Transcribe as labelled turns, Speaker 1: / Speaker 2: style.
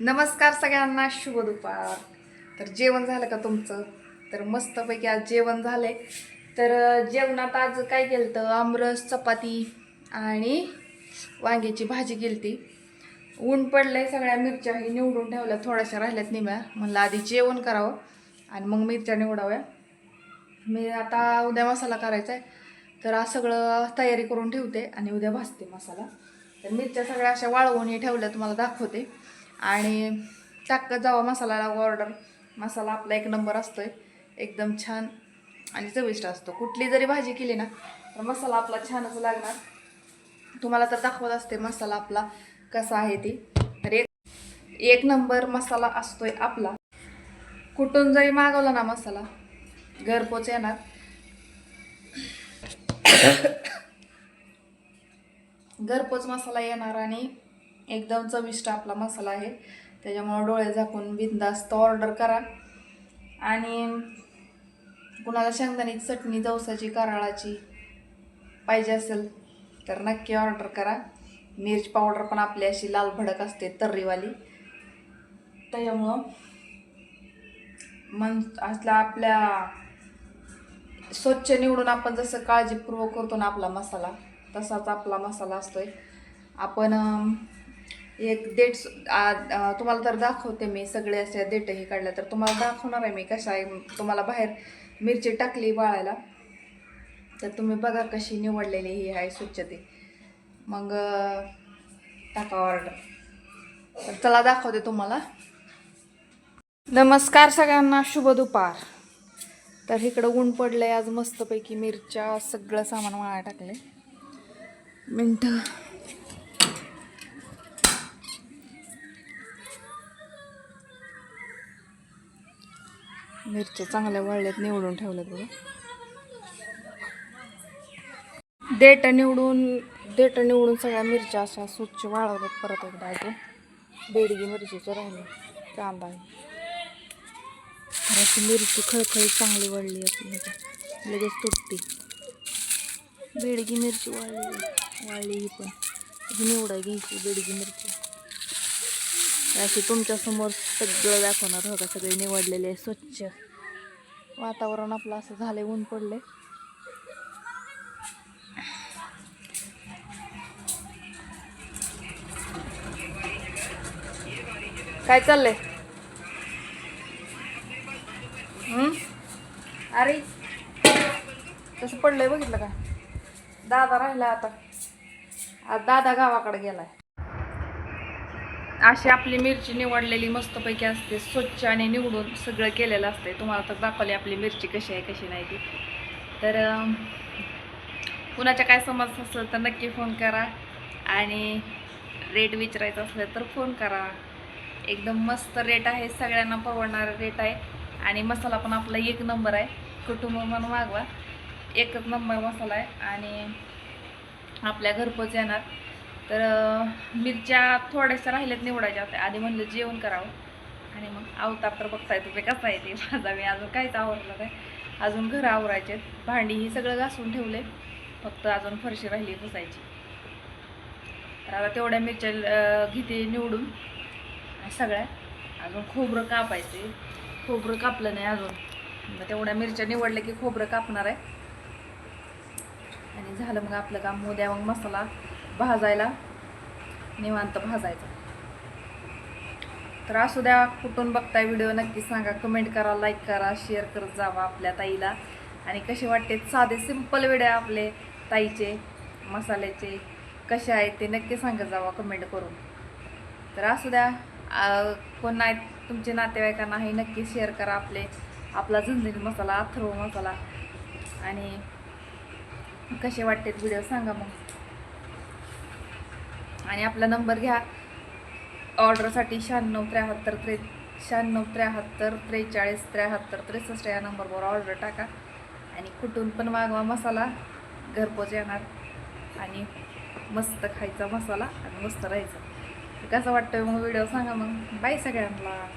Speaker 1: नमस्कार सगळ्यांना शुभ दुपार. तर जेवण झालं का तुमचं? तर मस्तपैकी आज जेवण झालंय. तर जेवणात आज काय केलं तर आमरस चपाती आणि वांग्याची भाजी केलती. ऊन पडलं आहे सगळ्या मिरच्या हे निवडून ठेवल्या थोड्याशा राहिल्यात निम्या. म्हणलं आधी जेवण करावं आणि मग मिरच्या निवडाव्या. मी आता उद्या मसाला करायचा आहे तर आज सगळं तयारी करून ठेवते आणि उद्या भाजते मसाला. तर मिरच्या सगळ्या अशा वाळवून हे ठेवल्या तुम्हाला दाखवते. आणि टाकत जावा मसाला ऑर्डर मसाला आपला एक नंबर असतोय. एकदम छान आणि चविष्ट असतो. कुठली जरी भाजी केली ना तर मसाला आपला छानच लागणार. तुम्हाला तर दाखवत असते मसाला आपला कसा आहे ती. तर एक एक नंबर मसाला असतोय आपला. कुठून जरी मागवला ना मसाला घरपोच येणार. घरपोच मसाला येणार आणि एकदम चविष्ट आपला मसाला आहे. त्याच्यामुळं डोळे झाकून बिंदास्त ऑर्डर करा. आणि कुणाला शेंगदाण्याची चटणी जवसाची कराळाची पाहिजे असेल तर नक्की ऑर्डर करा. मिरची पावडर पण आपली अशी लाल भडक असते तर्रीवाली. त्याच्यामुळं मन असला आपल्या स्वच्छ निवडून आपण जसं काळजीपूर्वक करतो ना आपला मसाला तसाच आपला मसाला असतोय. आपण एक डेट आ- तुम्हाला तर दाखवते मी सगळे असे डेटही काढल्या तर तुम्हाला दाखवणार आहे मी कशा आहे. तुम्हाला बाहेर मिरची टाकली वाळायला. तर तुम्ही बघा कशी निवडलेली ही आहे स्वच्छते मग टाका ऑर्डर तर चला दाखवते तुम्हाला. नमस्कार सगळ्यांना शुभ दुपार. तर इकडं ऊन पडलंय आज मस्तपैकी मिरच्या सगळं सामान वाळा टाकले मिनटं. मिरच्या चांगल्या वळल्यात निवडून ठेवल्यात बघा. देठ निवडून देठ निवडून सगळ्या मिरच्या अशा स्वच्छ वाळवल्यात परत एकदा अजून. बेडगी मिरचीचं राहिले कांदा. अशी मिरची खळखळी चांगली वळली आपली लगेच तुटते. बेडगी मिरची वाळली वाळली ही पण. निवडा घ्यायची बेडगी मिरची. अशी तुमच्यासमोर सगळं दाखवणार हो का? सगळे निवडलेले स्वच्छ. वातावरण आपलं असं झालंय ऊन पडले काय चाललंय? अरे तसं पडलंय बघितलं का? दादा राहिला आता. आज दादा गावाकडे गेलाय. अशी आपली मिरची निवडलेली मस्तपैकी असते स्वच्छ आणि निवडून सगळं केलेलं असते. तुम्हाला तर दाखवली आपली मिरची कशी आहे कशी नाही ती. तर कुणाच्या काय समज असेल तर नक्की फोन करा. आणि रेट विचारायचं असलं तर फोन करा. एकदम मस्त रेट आहे सगळ्यांना परवडणारा रेट आहे. आणि मसाला पण आपला एक नंबर आहे. कुटुंब म्हणून मागवा. एकच नंबर मसाला आहे. आणि आपल्या घरपोच येणार. तर मिरच्या थोड्याशा राहिल्यात निवडायच्या होत्या. आधी म्हणलं जेवण करावं. आणि मग अवतार तर बघताय तुम्ही कसा आहे ते. माझा मी अजून काहीच आवरलं नाही. अजून घरं आवरायचे आहेत. भांडी ही सगळं घासून ठेवले. फक्त अजून फरशी राहिली पुसायची. तर आता तेवढ्या मिरच्या घेते निवडून. सगळ्या. अजून खोबरं कापायचे. खोबरं कापलं नाही अजून. मग तेवढ्या मिरच्या निवडल्या की खोबरं कापणार आहे. आणि झालं मग आपलं काम. उद्या मग मसाला. भाजायला निवांत भाजायचा. तर असू द्या कुठून बघताय व्हिडिओ नक्की सांगा. कमेंट करा लाईक करा शेअर करत जावा आपल्या ताईला. आणि कसे वाटते साधे सिंपल व्हिडिओ आपले ताईचे मसाल्याचे कसे आहेत ते नक्की सांगत जावा कमेंट करून. तर असू द्या कोण नाही तुमचे नातेवाईकांना हे नक्की शेअर करा आपले. आपला झणझणीत मसाला अथर्व मसाला. आणि कसे वाटते व्हिडिओ सांगा मग. आणि आपला नंबर घ्या. ऑर्डरसाठी शहाण्णव त्र्याहत्तर त्रे शहाण्णव त्र्याहत्तर त्रेचाळीस त्र्याहत्तर त्रेसष्ट या नंबरवर ऑर्डर टाका. आणि कुठून पण मागवा मसाला. घरपोच येणार. आणि मस्त खायचा मसाला आणि मस्त राहायचा. कसं वाटतं मग व्हिडिओ सांगा मग. बाय सगळ्यांना.